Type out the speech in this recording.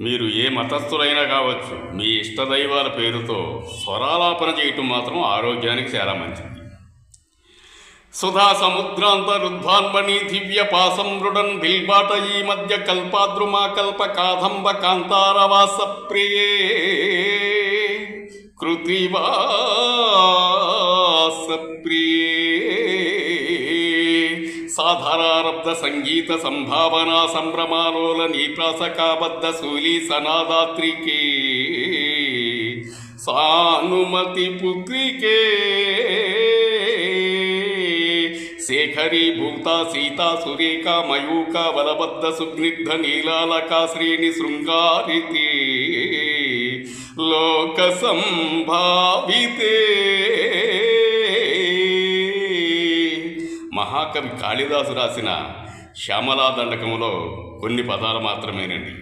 మీరు ఏ మతస్థులైనా కావచ్చు మీ ఇష్టదైవాల పేరుతో స్వరాలాపన చేయటం మాత్రం ఆరోగ్యానికి చాలా మంచిది. సుధా సముద్రాంతరుద్వాన్మణి దివ్య పాసం మృడన్ బిల్బాట ఈ మధ్య కల్పాద్రుమా కల్ప కాదంబ కాంతారవాస ప్రియే. కృతివాస ప్రియే. సాధారారబ్ధ సంగీత సంభావనా సంభ్రమాలోల నీప్రాసకాబద్ధ శూలి సనాదాత్రికే సానుమతి పుత్రికే శేఖరీభూత సీతా సురేఖ మయూక వలబద్ధ సుగ్నిగ్ధ నీలాలక శ్రేణి శృంగారితే లోక సంభావితే మహాకవి కాళిదాసు రాసిన శ్యామలా దండకములో కొన్ని పదాలు మాత్రమేనండి.